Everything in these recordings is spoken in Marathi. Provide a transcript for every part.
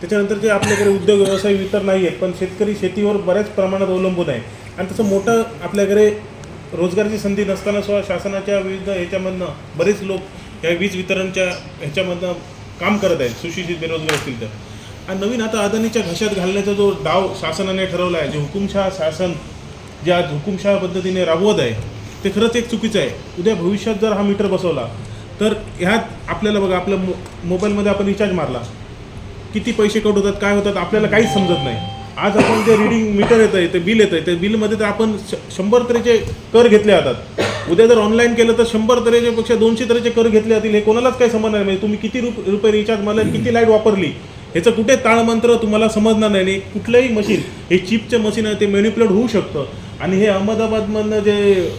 त्याच्यानंतर जे आपल्याकडे उद्योग व्यवसाय इतर नाही आहेत पण शेतकरी शेतीवर बऱ्याच प्रमाणात अवलंबून आहे. आणि तसं मोठं आपल्याकडे रोजगाराची संधी नसताना सुद्धा शासनाच्या विविध ह्याच्यामधनं बरेच लोक या वीज वितरणच्या ह्याच्यामधनं काम करत आहेत सुशिक्षित बेरोजगार असतील तर. आणि नवीन आता अदानीच्या घशात घालण्याचा जो डाव शासनाने ठरवला आहे जे हुकुमशहा शासन जे आज हुकुमशहा पद्धतीने राबवत आहे ते खरंच एक चुकीचं आहे. उद्या भविष्यात जर हा मीटर बसवला तर ह्यात आपल्याला बघा आपल्या मो मोबाईलमध्ये आपण रिचार्ज मारला. किती पैसे कट होतात काय होतात आपल्याला काहीच समजत नाही. आज आपण जे रिडिंग मीटर येतं आहे ते बिल येतं आहे ते बिलमध्ये तर आपण श शंभर तऱ्हेचे कर घेतले जातात. उद्या जर ऑनलाईन केलं तर शंभर तऱ्हेच्यापेक्षा दोनशे तऱ्हेचे कर घेतले जातील हे कोणालाच काही समजणार नाही. म्हणजे तुम्ही किती रुप रुपये रिचार्ज मला किती लाइट वापरली ह्याचं कुठे ताळमंत्र तुम्हाला समजणार नाही. आणि कुठलंही मशीन हे चिपचं मशीन आहे ते मॅन्युप्युलेट होऊ शकतं. आणि हे अहमदाबादमधनं जे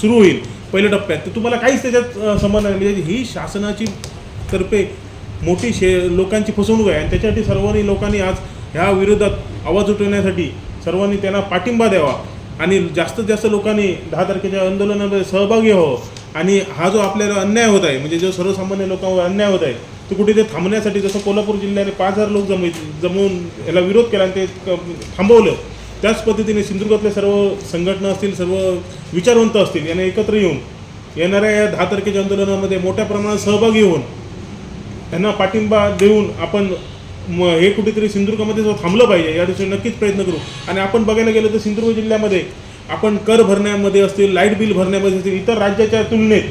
सुरू होईल पहिल्या टप्प्यात तर तुम्हाला काहीच त्याच्यात समजणार नाही. म्हणजे ही शासनाची तर्फे मोठी शे लोकांची फसवणूक आहे. आणि त्याच्यासाठी सर्वांनी लोकांनी आज ह्या विरोधात आवाज उठवण्यासाठी सर्वांनी त्यांना पाठिंबा द्यावा. आणि जास्तीत जास्त लोकांनी दहा तारखेच्या आंदोलनामध्ये सहभागी व्हावं. आणि हा जो आपल्याला अन्याय होत आहे म्हणजे जो सर्वसामान्य लोकांवर अन्याय होत आहे तो कुठे ते थांबण्यासाठी जसं कोल्हापूर जिल्ह्याने पाच हजार लोक जम जमवून याला विरोध केला आणि ते थांबवलं त्याच पद्धतीने सिंधुदुर्गातले सर्व संघटना असतील सर्व विचारवंत असतील यांना एकत्र येऊन येणाऱ्या या दहा तारखेच्या आंदोलनामध्ये मोठ्या प्रमाणात सहभागी होऊन त्यांना पाठिंबा देऊन आपण म हे कुठेतरी सिंधुदुर्गामध्ये जो थांबलं पाहिजे या दिवशी नक्कीच प्रयत्न करू. आणि आपण बघायला गेलं तर सिंधुदुर्ग जिल्ह्यामध्ये आपण कर भरण्यामध्ये असतील लाइट बिल भरण्यामध्ये असतील इतर राज्याच्या तुलनेत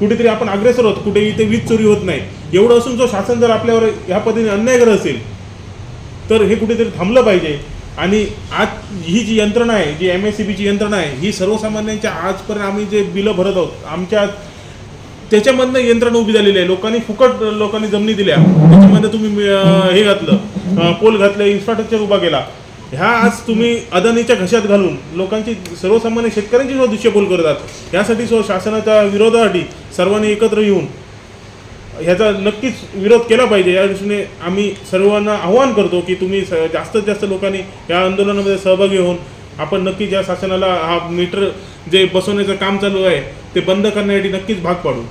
कुठेतरी आपण अग्रेसर होत कुठे इथे वीज चोरी होत नाही. एवढं असून जो शासन जर आपल्यावर ह्या पद्धतीने अन्याय करत असेल तर हे कुठेतरी थांबलं पाहिजे. आणि आज ही जी यंत्रणा आहे जी एम एस सी बीची यंत्रणा आहे ही सर्वसामान्यांच्या आजपर्यंत आम्ही जे बिलं भरत आहोत आमच्या त्याच्यामधनं यंत्रणा उभी झालेली आहे. लोकांनी फुकट लोकांनी जमिनी दिल्या. त्याच्यामध्ये तुम्ही हे घातलं पोल घातले इन्फ्रास्ट्रक्चर उभा केला. ह्या आज तुम्ही अदानीच्या घशात घालून लोकांची सर्वसामान्य शेतकऱ्यांची सुद्धा दिशाभूल करतात यासाठी सो शासनाच्या विरोधासाठी सर्वांनी एकत्र येऊन ह्याचा नक्कीच विरोध केला पाहिजे. या दृष्टीने आम्ही सर्वांना आव्हान करतो की तुम्ही जास्तीत जास्त लोकांनी या आंदोलनामध्ये सहभागी होऊन आपण नक्कीच या शासनाला हा मीटर जे बसवण्याचं काम चालू आहे ते बंद करण्यासाठी नक्कीच भाग पाडू.